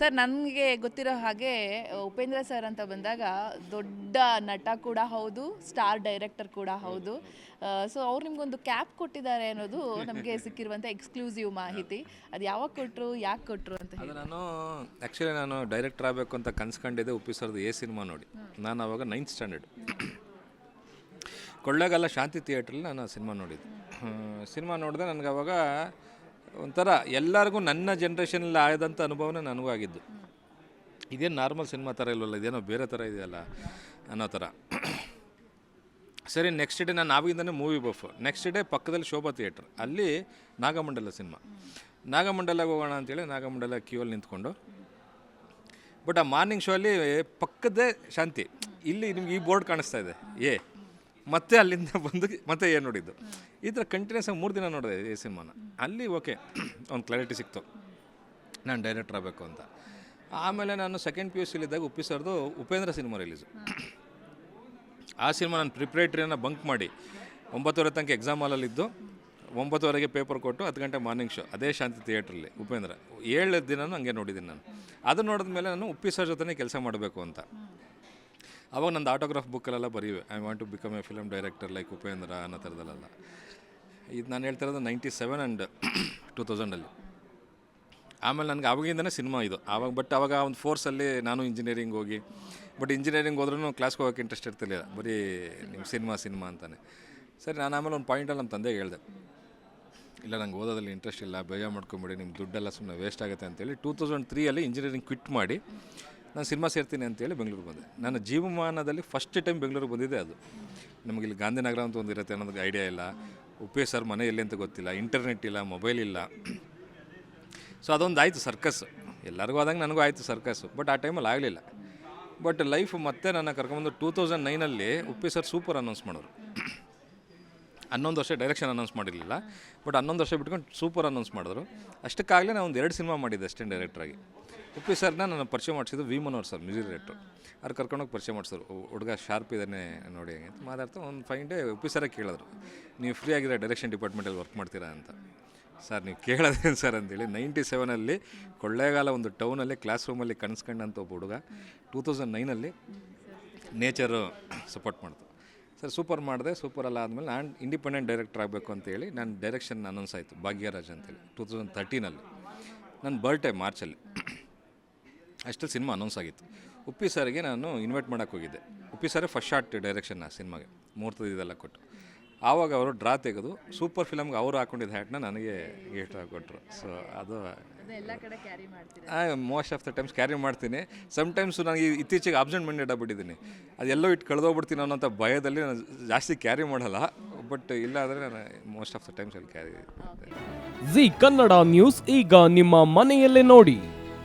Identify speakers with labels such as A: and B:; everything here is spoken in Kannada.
A: ಸರ್ ನನಗೆ ಗೊತ್ತಿರೋ ಹಾಗೆ ಉಪೇಂದ್ರ ಸರ್ ಅಂತ ಬಂದಾಗ ದೊಡ್ಡ ನಟ ಕೂಡ ಹೌದು ಸ್ಟಾರ್ ಡೈರೆಕ್ಟರ್ ಕೂಡ ಹೌದು. ಸೊ ಅವ್ರು ನಿಮ್ಗೊಂದು ಕ್ಯಾಪ್ ಕೊಟ್ಟಿದ್ದಾರೆ ಅನ್ನೋದು ನಮಗೆ ಸಿಕ್ಕಿರುವಂಥ ಎಕ್ಸ್ಕ್ಲೂಸಿವ್ ಮಾಹಿತಿ. ಅದು ಯಾವಾಗ ಕೊಟ್ಟರು ಯಾಕೆ ಕೊಟ್ಟರು ಅಂತ ಹೇಳಿ.
B: ನಾನು ಆ್ಯಕ್ಚುಲಿ ನಾನು ಡೈರೆಕ್ಟರ್ ಆಗಬೇಕು ಅಂತ ಕನ್ಸ್ಕೊಂಡಿದ್ದೆ ಉಪ್ಪಿಸೋರ್ದು ಎ ಸಿನಿಮಾ ನೋಡಿ. ನಾನು ಅವಾಗ ನೈನ್ತ್ ಸ್ಟ್ಯಾಂಡರ್ಡ್ ಕೊಳ್ಳೇಗಾಲ ಶಾಂತಿ ಥಿಯೇಟ್ರಲ್ಲಿ ನಾನು ಸಿನಿಮಾ ನೋಡಿದ್ದೆ. ಸಿನಿಮಾ ನೋಡಿದೆ ನನಗೆ ಅವಾಗ ಒಂಥರ ಎಲ್ಲರಿಗೂ ನನ್ನ ಜನ್ರೇಷನಲ್ಲಿ ಆದಂಥ ಅನುಭವನೇ ನನಗೂ ಆಗಿದ್ದು ಇದೇನು ನಾರ್ಮಲ್ ಸಿನಿಮಾ ಥರ ಇಲ್ವಲ್ಲ, ಇದೇನೋ ಬೇರೆ ಥರ ಇದೆಯಲ್ಲ ಅನ್ನೋ ಥರ. ಸರಿ ನೆಕ್ಸ್ಟ್ ಡೇ ನಾನು ಆವಾಗಿಂದನೇ ಮೂವಿ ಬಫ್ ನೆಕ್ಸ್ಟ್ ಡೇ ಪಕ್ಕದಲ್ಲಿ ಶೋಭಾ ಥಿಯೇಟ್ರ್ ಅಲ್ಲಿ ನಾಗಮಂಡಲ ಸಿನಿಮಾ ನಾಗಮಂಡಲಗೆ ಹೋಗೋಣ ಅಂತೇಳಿ ನಾಗಮಂಡಲ ಕ್ಯೂಲ್ಲಿ ನಿಂತ್ಕೊಂಡು. ಬಟ್ ಆ ಮಾರ್ನಿಂಗ್ ಶೋ ಅಲ್ಲಿ ಪಕ್ಕದೇ ಶಾಂತಿ. ಇಲ್ಲಿ ನಿಮ್ಗೆ ಈ ಬೋರ್ಡ್ ಕಾಣಿಸ್ತಾ ಇದೆ. ಏ ಮತ್ತೆ ಅಲ್ಲಿಂದ ಬಂದು ಮತ್ತೆ ಏನು ನೋಡಿದ್ದು? ಈ ಥರ ಕಂಟಿನ್ಯೂಸ್ ಆಗಿ ಮೂರು ದಿನ ನೋಡಿದೆ ಈ ಸಿನಿಮಾನ ಅಲ್ಲಿ ಓಕೆ ಒಂದು ಕ್ಲಾರಿಟಿ ಸಿಕ್ತು. ನಾನು ಡೈರೆಕ್ಟರ್ ಆಗಬೇಕು ಅಂತ. ಆಮೇಲೆ ನಾನು ಸೆಕೆಂಡ್ ಪಿ ಯು ಸಿಲಿದ್ದಾಗ ಉಪ್ಪಿ ಸರ್ದು ಉಪೇಂದ್ರ ಸಿನಿಮಾ ರಿಲೀಸು ಆ ಸಿನಿಮಾ ನಾನು ಪ್ರಿಪ್ರೇಟ್ರಿಯನ್ನು ಬಂಕ್ ಮಾಡಿ ಒಂಬತ್ತುವರೆ ತನಕ ಎಕ್ಸಾಮ್ ಹಾಲಲ್ಲಿದ್ದು ಒಂಬತ್ತುವರೆಗೆ ಪೇಪರ್ ಕೊಟ್ಟು ಹತ್ತು ಗಂಟೆ ಮಾರ್ನಿಂಗ್ ಶೋ ಅದೇ ಶಾಂತಿ ಥಿಯೇಟ್ರಲ್ಲಿ ಉಪೇಂದ್ರ. ಏಳು ದಿನನೂ ಹಂಗೆ ನೋಡಿದ್ದೀನಿ ನಾನು. ಅದು ನೋಡಿದ ಮೇಲೆ ನಾನು ಉಪ್ಪಿ ಸರ್ ಜೊತೆ ಕೆಲಸ ಮಾಡಬೇಕು ಅಂತ. ಅವಾಗ ನಂದು ಆಟೋಗ್ರಾಫ್ ಬುಕ್ಕಲ್ಲೆಲ್ಲ ಬರೀವೆ. I want to become a film director like Upendra ಅನ್ನೋ ಥರದಲ್ಲೆಲ್ಲ. ಇದು ನಾನು ಹೇಳ್ತಿರೋದು ನೈಂಟಿ ಸೆವೆನ್ ಆ್ಯಂಡ್ ಟೂ ತೌಸಂಡಲ್ಲಿ ಆಮೇಲೆ ನನಗೆ ಅವಾಗಿಂದನೇ ಸಿನಿಮಾ ಇದು. ಆವಾಗ ಬಟ್ ಆವಾಗ ಒಂದು ಫೋರ್ಸಲ್ಲಿ ನಾನು ಇಂಜಿನಿಯರಿಂಗ್ ಹೋಗಿ ಬಟ್ ಇಂಜಿನಿಯರಿಂಗ್ ಹೋದ್ರೂ ಕ್ಲಾಸ್ಗೆ ಹೋಗೋಕ್ಕೆ ಇಂಟ್ರೆಸ್ಟ್ ಇರ್ತಿರ್ಲಿಲ್ಲ. ಬರೀ ನಿಮ್ಮ ಸಿನಿಮಾ ಸಿನಿಮಾ ಅಂತಾನೆ. ಸರಿ, ನಾನು ಆಮೇಲೆ ಒಂದು ಪಾಯಿಂಟಲ್ಲಿ ನಮ್ಮ ತಂದೆಗೆ ಹೇಳಿದೆ. ಇಲ್ಲ, ನಂಗೆ ಓದೋದಲ್ಲಿ ಇಂಟ್ರೆಸ್ಟ್ ಇಲ್ಲ, ಬೇಜಾರು ಮಾಡ್ಕೊಂಬಿಡಿ ನಿಮ್ಮ ದುಡ್ಡೆಲ್ಲ ಸುಮ್ಮನೆ ವೇಸ್ಟ್ ಆಗುತ್ತೆ ಅಂತೇಳಿ ಟೂ ತೌಸಂಡ್ ತ್ರೀಯಲ್ಲಿ ಇಂಜಿನಿಯರಿಂಗ್ ಕ್ವಿಟ್ ಮಾಡಿ ನಾನು ಸಿನಿಮಾ ಸೇರ್ತೀನಿ ಅಂತೇಳಿ ಬೆಂಗಳೂರಿಗೆ ಬಂದೆ. ನನ್ನ ಜೀವಮಾನದಲ್ಲಿ ಫಸ್ಟ್ ಟೈಮ್ ಬೆಂಗಳೂರಿಗೆ ಬಂದಿದೆ ಅದು. ನಮಗಿಲ್ಲಿ ಗಾಂಧಿನಗರ ಅಂತ ಒಂದು ಇರುತ್ತೆ ಅನ್ನೋದಕ್ಕೆ ಐಡಿಯಾ ಇಲ್ಲ. ಉಪೇ ಸರ್ ಮನೆ ಎಲ್ಲಿ ಅಂತ ಗೊತ್ತಿಲ್ಲ. ಇಂಟರ್ನೆಟ್ ಇಲ್ಲ ಮೊಬೈಲ್ ಇಲ್ಲ. ಸೊ ಅದೊಂದು ಆಯಿತು ಸರ್ಕಸ್ ಎಲ್ಲರಿಗೂ ಆದಂಗೆ ನನಗೂ ಆಯಿತು ಸರ್ಕಸ್ ಬಟ್ ಆ ಟೈಮಲ್ಲಿ ಆಗಲಿಲ್ಲ. ಬಟ್ ಲೈಫ್ ಮತ್ತೆ ನನ್ನ ಕರ್ಕೊಂಬಂದು ಟೂ ತೌಸಂಡ್ ನೈನಲ್ಲಿ ಉಪ್ಪಿ ಸರ್ ಸೂಪರ್ ಅನೌನ್ಸ್ ಮಾಡೋರು. ಹನ್ನೊಂದು ವರ್ಷ ಡೈರೆಕ್ಷನ್ ಅನೌನ್ಸ್ ಮಾಡಿರಲಿಲ್ಲ. ಬಟ್ ಹನ್ನೊಂದು ವರ್ಷ ಬಿಟ್ಕೊಂಡು ಸೂಪರ್ ಅನೌನ್ಸ್ ಮಾಡಿದ್ರು. ಅಷ್ಟಕ್ಕಾಗಲೇ ನಾನು ಒಂದು ಎರಡು ಸಿನಿಮಾ ಮಾಡಿದ್ದೆ ಅಷ್ಟೇ ಡೈರೆಕ್ಟ್ರಾಗಿ ಉಪ್ಪಿ ಸರ್ನ ನಾನು ಪರಿಚಯ ಮಾಡಿಸಿದ್ದು V Manohar sir, music director. ಅವ್ರು ಕರ್ಕೊಂಡೋಗಿ ಪರಿಚಯ ಮಾಡಿಸೋರು ಹುಡುಗ ಶಾರ್ಪ್ ಇದ್ದಾನೆ ನೋಡಿ ಅಂತ ಮಾತಾಡ್ತಾ ಒಂದು ಫೈನ್ ಡೇ ಉಪ್ಪಿ ಸರ ಕೇಳಿದ್ರು. ನೀವು ಫ್ರೀ ಆಗಿರೋ ಡೈರೆಕ್ಷನ್ ಡಿಪಾರ್ಟ್ಮೆಂಟಲ್ಲಿ ವರ್ಕ್ ಮಾಡ್ತೀರಾ ಅಂತ. ಸರ್, ನೀವು ಕೇಳೋದೇನು ಸರ್ ಅಂತೇಳಿ ನೈಂಟಿ ಸೆವೆನಲ್ಲಿ ಕೊಳ್ಳೇಗಾಲ ಒಂದು ಟೌನಲ್ಲಿ ಕ್ಲಾಸ್ ರೂಮಲ್ಲಿ ಕನಸ್ಕೊಂಡಂಥ ಒಬ್ಬ ಹುಡುಗ ಟೂ ತೌಸಂಡ್ ನೈನಲ್ಲಿ ನೇಚರು ಸಪೋರ್ಟ್ ಮಾಡ್ತು. ಸರ್, ಸೂಪರ್ ಮಾಡಿದೆ ಸೂಪರಲ್ಲ ಆದಮೇಲೆ ನಾನು ಇಂಡಿಪೆಂಡೆಂಟ್ ಡೈರೆಕ್ಟರ್ ಆಗಬೇಕು ಅಂತೇಳಿ ನಾನು ಡೈರೆಕ್ಷನ್ ಅನೌನ್ಸ್ ಆಯಿತು, ಭಾಗ್ಯರಾಜ್ ಅಂತೇಳಿ, ಟೂ ತೌಸಂಡ್ ತರ್ಟೀನಲ್ಲಿ. ನನ್ನ ಬರ್ಡೇ ಮಾರ್ಚಲ್ಲಿ. ಅಷ್ಟಲ್ಲಿ ಸಿನಿಮಾ ಅನೌನ್ಸ್ ಆಗಿತ್ತು. ಉಪ್ಪಿ ಸಾರಿಗೆ ನಾನು ಇನ್ವೈಟ್ ಮಾಡೋಕ್ಕೆ ಹೋಗಿದ್ದೆ. ಉಪ್ಪಿ ಸಾರೇ ಫಸ್ಟ್ ಶಾರ್ಟ್ ಡೈರೆಕ್ಷನ್ ಆ ಸಿನಿಮಾಗೆ ಮುಹೂರ್ತದ ಇದೆಲ್ಲ ಕೊಟ್ಟು. ಆವಾಗ ಅವರು ಡ್ರಾ ತೆಗೆದು ಸೂಪರ್ ಫಿಲಮ್ಗೆ ಅವರು ಹಾಕೊಂಡಿದ್ದ ಹ್ಯಾಟ್ನ ನನಗೆ ಗಿಫ್ಟ್ ಕೊಟ್ಟರು ಸೊ ಅದು
A: ಎಲ್ಲ ಕಡೆ ಕ್ಯಾರಿ ಮಾಡ್ತೀರಾ?
B: Most of the times carry ಮಾಡ್ತೀನಿ. ಸಮ್ಟೈಮ್ಸ್ ನನಗೆ ಇತ್ತೀಚೆಗೆ ಅಬ್ಸೆಂಟ್ ಮೈಂಡೆಡ್ ಆಗ್ಬಿಟ್ಟಿದ್ದೀನಿ ಅದೆಲ್ಲೋ ಇಟ್ಟು ಕಳೆದೋಗ್ಬಿಡ್ತೀನಿ ಅನ್ನೋಂಥ ಭಯದಲ್ಲಿ ನಾನು ಜಾಸ್ತಿ ಕ್ಯಾರಿ ಮಾಡಲ್ಲ. ಬಟ್ ಇಲ್ಲ ಅಂದರೆ ನಾನು ಮೋಸ್ಟ್ ಆಫ್ ದ ಟೈಮ್ಸ್ ಅಲ್ಲಿ ಕ್ಯಾರಿ
C: ಜಿ ಕನ್ನಡ ನ್ಯೂಸ್ ಈಗ ನಿಮ್ಮ ಮನೆಯಲ್ಲೇ ನೋಡಿ.